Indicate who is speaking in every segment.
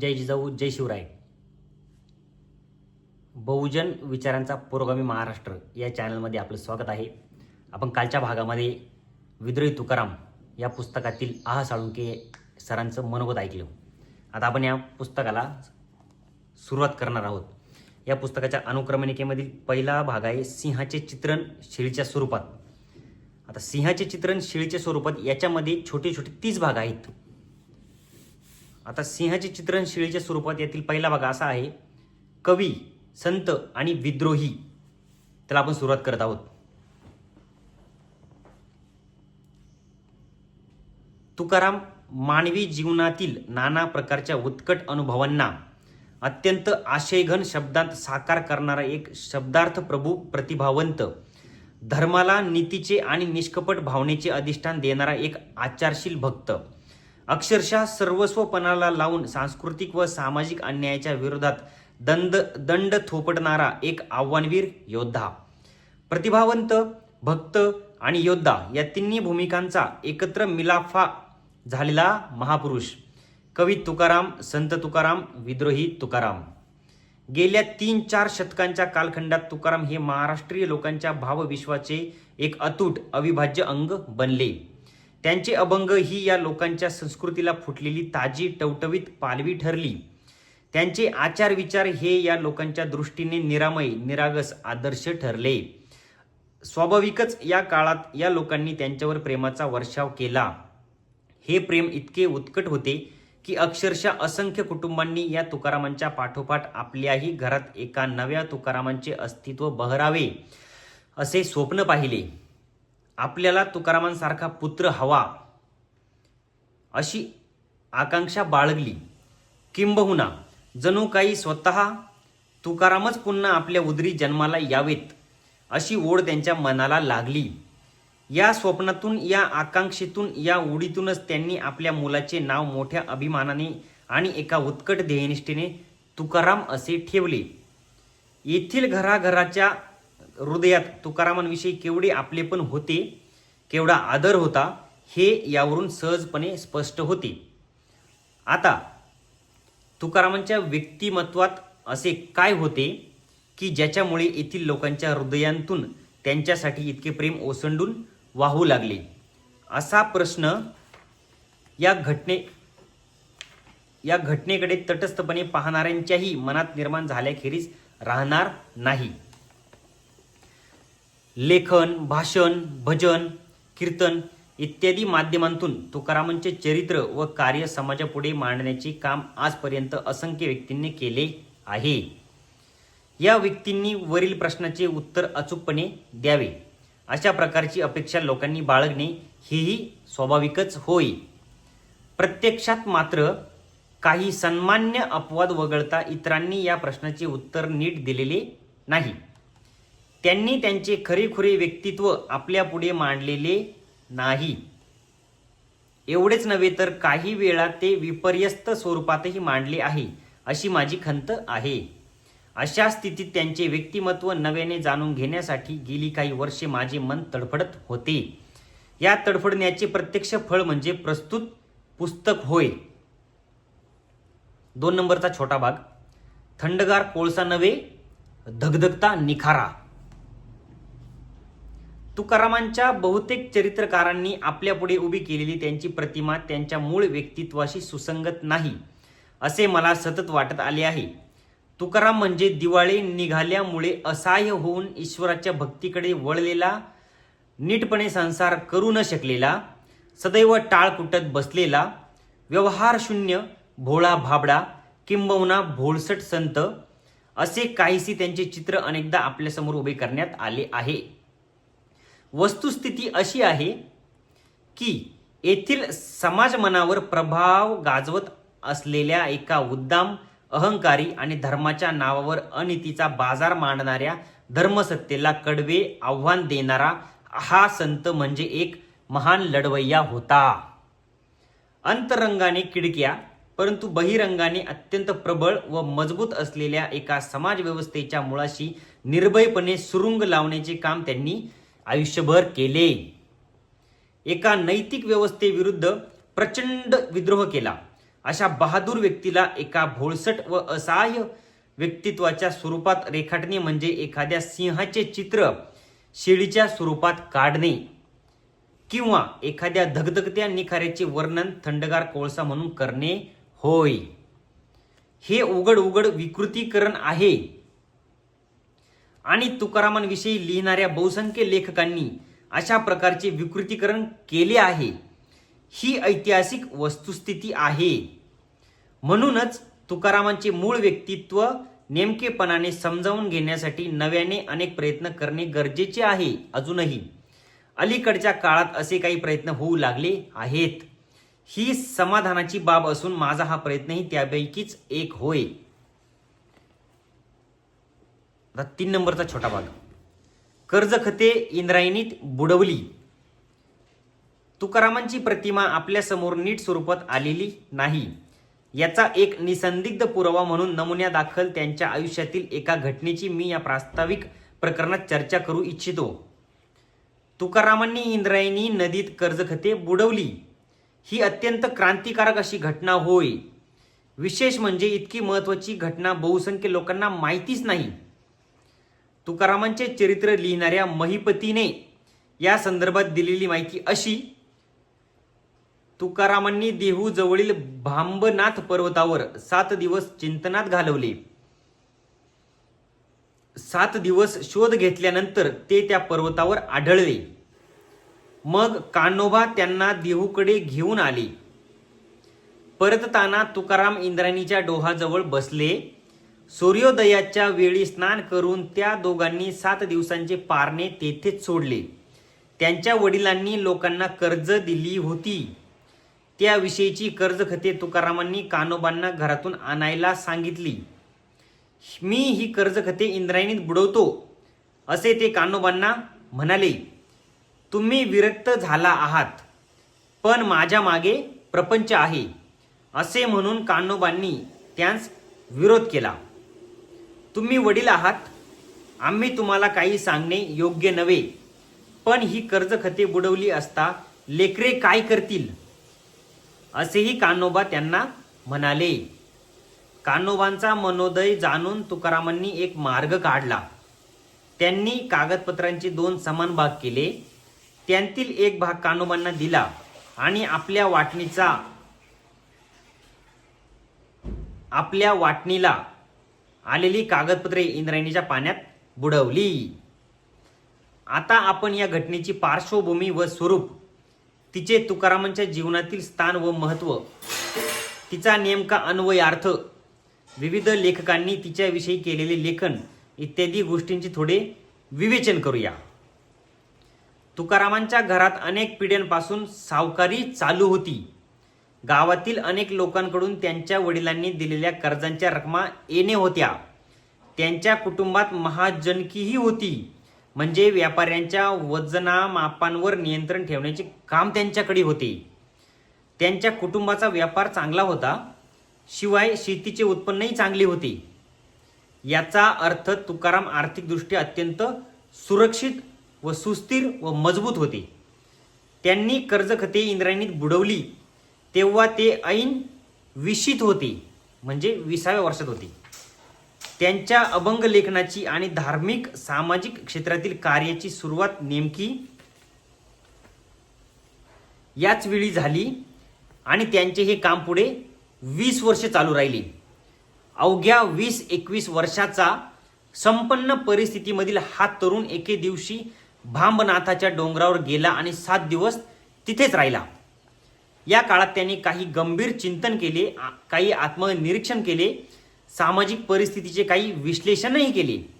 Speaker 1: जय जिजाऊ जय शिवराय. बहुजन विचारांचा पुरोगामी महाराष्ट्र या चॅनलमध्ये आपलं स्वागत आहे. आपण कालच्या भागामध्ये विद्रोही तुकाराम या पुस्तकातील आहा साळुंके सरांचं मनोगत ऐकलं. आता आपण या पुस्तकाला सुरुवात करणार आहोत. या पुस्तकाच्या अनुक्रमणिकेमधील पहिला भाग आहे सिंहाचे चित्रण शिळीच्या स्वरूपात. आता सिंहाचे चित्रण शिळीच्या स्वरूपात याच्यामध्ये छोटे छोटे तीस भाग आहेत. आता सिंहाचे चित्रण शिळेच्या स्वरूपात यातील. पहिला भाग असा आहे कवी संत आणि विद्रोही. त्याला आपण सुरुवात करत आहोत. तुकाराम मानवी जीवनातील नाना प्रकारच्या उत्कट अनुभवांना अत्यंत आशयघन शब्दांत साकार करणारा एक शब्दार्थ प्रभू प्रतिभावंत धर्माला नीतीचे आणि निष्कपट भावनेचे अधिष्ठान देणारा एक आचारशील भक्त. अक्षरशः सर्वस्वपणाला लावून सांस्कृतिक व सामाजिक अन्यायाच्या विरोधात दंड दंड थोपटणारा एक आव्हानवीर योद्धा. प्रतिभावंत भक्त आणि योद्धा या तिन्ही भूमिकांचा एकत्र मिलाफा झालेला महापुरुष. कवी तुकाराम संत तुकाराम विद्रोही तुकाराम. गेल्या तीन चार शतकांच्या कालखंडात तुकाराम हे महाराष्ट्रीय लोकांच्या भावविश्वाचे एक अतूट अविभाज्य अंग बनले. त्यांचे अभंग ही या लोकांच्या संस्कृतीला फुटलेली ताजी टवटवीत पालवी ठरली. त्यांचे आचार विचार हे या लोकांच्या दृष्टीने निरामय निरागस आदर्श ठरले. स्वाभाविकच या काळात या लोकांनी त्यांच्यावर प्रेमाचा वर्षाव केला. हे प्रेम इतके उत्कट होते की अक्षरशः असंख्य कुटुंबांनी या तुकारामांच्या पाठोपाठ आपल्याही घरात एका नव्या तुकारामांचे अस्तित्व बहरावे असे स्वप्न पाहिले. आपल्याला तुकारामांसारखा पुत्र हवा अशी आकांक्षा बाळगली. किंबहुना जणू काही स्वतः तुकारामच पुन्हा आपल्या उदरी जन्माला यावेत अशी ओढ त्यांच्या मनाला लागली. या स्वप्नातून या आकांक्षेतून या उडीतूनच त्यांनी आपल्या मुलाचे नाव मोठ्या अभिमानाने आणि एका उत्कट ध्येयनिष्ठेने तुकाराम असे ठेवले. येथील घराघराच्या हृदयात तुकारामांविषयी केवढे आपलेपण होते केवढा आदर होता हे यावरून सहजपणे स्पष्ट होते. आता तुकारामांच्या व्यक्तिमत्वात असे काय होते की ज्याच्यामुळे येथील लोकांच्या हृदयांतून त्यांच्यासाठी इतके प्रेम ओसंडून वाहू लागले? असा प्रश्न या घटने या घटनेकडे तटस्थपणे पाहणाऱ्यांच्याही मनात निर्माण झाल्याखेरीज राहणार नाही. लेखन भाषण भजन कीर्तन इत्यादी माध्यमांतून तुकारामांचे चरित्र व कार्य समाजापुढे मांडण्याचे काम आजपर्यंत असंख्य व्यक्तींनी केले आहे. या व्यक्तींनी वरील प्रश्नाचे उत्तर अचूकपणे द्यावे. अशा प्रकारची अपेक्षा लोकांनी बाळगणे हेही स्वाभाविकच होय. प्रत्यक्षात मात्र काही सन्मान्य अपवाद वगळता इतरांनी या प्रश्नाचे उत्तर नीट दिलेले नाही. त्यांनी त्यांचे खरेखुरे व्यक्तित्व आपल्या पुढे मांडलेले नाही. एवढेच नव्हे तर काही वेळा ते विपर्यस्त स्वरूपातही मांडले आहे अशी माझी खंत आहे. अशा स्थितीत त्यांचे व्यक्तिमत्व नव्याने जाणून घेण्यासाठी गेली काही वर्षे माझे मन तडफडत होते. या तडफडण्याचे प्रत्यक्ष फळ म्हणजे प्रस्तुत पुस्तक होय. दोन नंबरचा छोटा भाग थंडगार कोळसा नव्हे धगधगता निखारा. तुकारामांच्या बहुतेक चरित्रकारांनी आपल्यापुढे उभी केलेली त्यांची प्रतिमा त्यांच्या मूळ व्यक्तित्वाशी सुसंगत नाही असे मला सतत वाटत आले आहे. तुकाराम म्हणजे दिवाळी निघाल्यामुळे असहाय्य होऊन ईश्वराच्या भक्तीकडे वळलेला नीटपणे संसार करू न शकलेला सदैव टाळ कुटत बसलेला व्यवहारशून्य भोळा भाबडा किंबहुना भोळसट संत असे काहीसे त्यांचे चित्र अनेकदा आपल्यासमोर उभे करण्यात आले आहे. वस्तुस्थिती अशी आहे की येथील समाज मनावर प्रभाव गाजवत असलेल्या एका उद्दाम अहंकारी आणि धर्माच्या नावावर अनितीचा बाजार मांडणाऱ्या धर्मसत्तेला कडवे आव्हान देणारा हा संत म्हणजे एक महान लढवय्या होता. अंतरंगाने किडक्या परंतु बहिरंगाने अत्यंत प्रबळ व मजबूत असलेल्या एका समाज व्यवस्थेच्या मुळाशी निर्भयपणे सुरुंग लावण्याचे काम त्यांनी आयुष्यभर केले. एका नैतिक व्यवस्थेविरुद्ध प्रचंड विद्रोह केला. अशा बहादूर व्यक्तीला एका भोळसट व असहाय्य व्यक्तित्वाच्या स्वरूपात रेखाटणे म्हणजे एखाद्या सिंहाचे चित्र शेळीच्या स्वरूपात काढणे किंवा एखाद्या धगधगत्या निखाऱ्याचे वर्णन थंडगार कोळसा म्हणून करणे होय. हे उघड उघड विकृतीकरण आहे. आणि तुकारामांविषयी लिहिणाऱ्या बहुसंख्य लेखकांनी अशा प्रकारचे विकृतीकरण केले आहे. ही ऐतिहासिक वस्तुस्थिती आहे. म्हणूनच तुकारामांचे मूळ व्यक्तित्व नेमकेपणाने समजावून घेण्यासाठी नव्याने अनेक प्रयत्न करणे गरजेचे आहे अजूनही. अलीकडच्या काळात असे काही प्रयत्न होऊ लागले आहेत. ही समाधानाची बाब असून माझा हा प्रयत्नही त्यापैकीच एक होय. आता तीन नंबरचा छोटा भाग. कर्ज खते इंद्रायणीत बुडवली. तुकारामांची प्रतिमा आपल्यासमोर नीट स्वरूपात आलेली नाही. याचा एक निसंदिग्ध पुरावा म्हणून नमुन्या दाखल त्यांच्या आयुष्यातील एका घटनेची मी या प्रास्ताविक प्रकरणात चर्चा करू इच्छितो. तुकारामांनी इंद्रायणी नदीत कर्जखते बुडवली. ही अत्यंत क्रांतिकारक अशी घटना होय. विशेष म्हणजे इतकी महत्वाची घटना बहुसंख्य लोकांना माहितीच नाही. तुकारामांचे चरित्र लिहिणाऱ्या महिपतीने या संदर्भात दिलेली माहिती अशी तुकारामांनी देहूजवळील भांबनाथ पर्वतावर सात दिवस चिंतनात घालवले. सात दिवस शोध घेतल्यानंतर ते त्या पर्वतावर आढळले. मग कान्होबा त्यांना देहूकडे घेऊन आले. परतताना तुकाराम इंद्राणीच्या डोहाजवळ बसले. सूर्योदयाच्या वेळी स्नान करून त्या दोघांनी सात दिवसांचे पारणे तेथेच सोडले. त्यांच्या वडिलांनी लोकांना कर्ज दिली होती. त्याविषयीची कर्ज खते तुकारामांनी कानोबांना घरातून आणायला सांगितली. मी ही कर्ज खते इंद्रायणीत बुडवतो असे ते कान्होबांना म्हणाले. तुम्ही विरक्त झाला आहात पण माझ्या मागे प्रपंच आहे असे म्हणून कान्होबांनी त्यांस विरोध केला. तुम्ही वडील आहात. आम्ही तुम्हाला काही सांगणे योग्य नव्हे. पण ही कर्ज खते बुडवली असता लेकरे काय करतील? असेही कान्होबा त्यांना म्हणाले. कान्होबांचा मनोदय जाणून तुकारामांनी एक मार्ग काढला. त्यांनी कागदपत्रांचे दोन समान भाग केले. त्यांतील एक भाग कान्होबांना दिला आणि आपल्या वाटणीचा आपल्या वाटणीला आलेली कागदपत्रे इंद्रायणीच्या पाण्यात बुडवली. आता आपण या घटनेची पार्श्वभूमी व स्वरूप तिचे तुकारामांच्या जीवनातील स्थान व महत्त्व तिचा नेमका अन्वयार्थ विविध लेखकांनी तिच्याविषयी केलेले लेखन इत्यादी गोष्टींचे थोडे विवेचन करूया. तुकारामांच्या घरात अनेक पिढ्यांपासून सावकारी चालू होती. गावातील अनेक लोकांकडून त्यांच्या वडिलांनी दिलेल्या कर्जांच्या रकमा येणे होत्या. त्यांच्या कुटुंबात महाजनकीही होती. म्हणजे व्यापाऱ्यांच्या वजनामापांवर नियंत्रण ठेवण्याचे काम त्यांच्याकडे होते. त्यांच्या कुटुंबाचा व्यापार चांगला होता. शिवाय शेतीचे उत्पन्नही चांगले होते. याचा अर्थ तुकाराम आर्थिकदृष्ट्या अत्यंत सुरक्षित व सुस्थिर व मजबूत होते. त्यांनी कर्जखते इंद्रायणीत बुडवली. तेव्हा ते ऐन विशित होते म्हणजे विसाव्या वर्षात होते. त्यांच्या अभंग लेखनाची आणि धार्मिक सामाजिक क्षेत्रातील कार्याची सुरुवात नेमकी याच वेळी झाली आणि त्यांचे हे काम पुढे वीस वर्ष चालू राहिले. अवघ्या वीस एकवीस वर्षाचा संपन्न परिस्थितीमधील हा तरुण एके दिवशी भांबनाथाच्या डोंगरावर गेला आणि सात दिवस तिथेच राहिला. या काळात त्यांनी काही गंभीर चिंतन केले आ- काही आत्मनिरीक्षण केले सामाजिक परिस्थितीचे काही विश्लेषणही केले.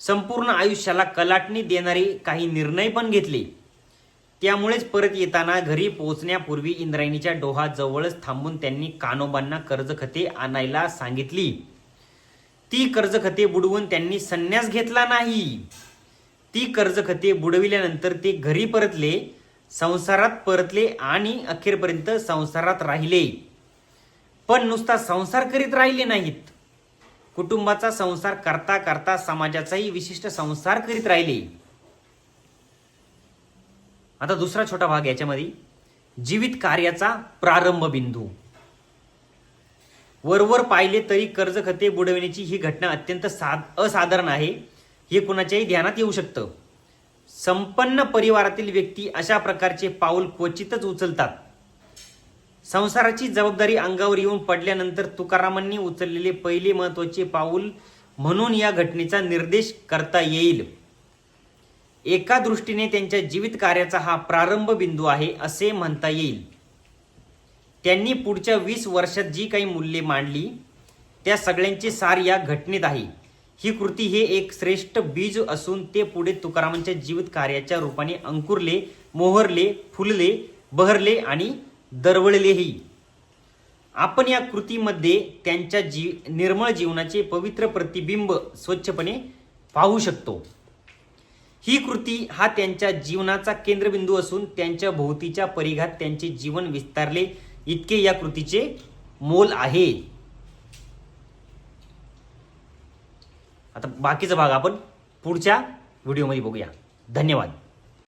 Speaker 1: संपूर्ण आयुष्याला कलाटणी देणारे काही निर्णय पण घेतले. त्यामुळेच परत येताना घरी पोहोचण्यापूर्वी इंद्रायणीच्या डोहाजवळच थांबून त्यांनी कानोबांना कर्जखते आणायला सांगितली. ती कर्जखते बुडवून त्यांनी संन्यास घेतला नाही. ती कर्जखते बुडविल्यानंतर ते घरी परतले. संसारात परतले आणि अखेरपर्यंत संसारात राहिले. पण नुसता संसार करीत राहिले नाहीत. कुटुंबाचा संसार करता करता समाजाचाही विशिष्ट संसार करीत राहिले. आता दुसरा छोटा भाग याच्यामध्ये जीवित कार्याचा प्रारंभ बिंदू. वरवर पाहिले तरी कर्ज खते बुडविण्याची ही घटना अत्यंत साध असाधारण आहे. हे कुणाच्याही ध्यानात येऊ शकतं. संपन्न परिवारातील व्यक्ती अशा प्रकारचे पाऊल क्वचितच उचलतात. संसाराची जबाबदारी अंगावर येऊन पडल्यानंतर तुकारामांनी उचललेले पहिले महत्त्वाचे पाऊल म्हणून या घटनेचा निर्देश करता येईल. एका दृष्टीने त्यांच्या जीवित कार्याचा हा प्रारंभ बिंदू आहे असे म्हणता येईल. त्यांनी पुढच्या वीस वर्षात जी काही मूल्ये मांडली त्या सगळ्यांचे सार या घटनेत आहे. ही कृती हे एक श्रेष्ठ बीज असून ते पुढे तुकारामांच्या जीवित कार्याच्या रूपाने अंकुरले मोहरले फुलले बहरले आणि दरवळलेही. आपण या कृतीमध्ये त्यांच्या जी निर्मळ जीवनाचे पवित्र प्रतिबिंब स्वच्छपणे पाहू शकतो. ही कृती हा त्यांच्या जीवनाचा केंद्रबिंदू असून त्यांच्या भोवतीच्या परिघात त्यांचे जीवन विस्तारले इतके या कृतीचे मोल आहे. आता बाकीचा भाग आपण पुढच्या व्हिडिओमध्ये बघूया. धन्यवाद.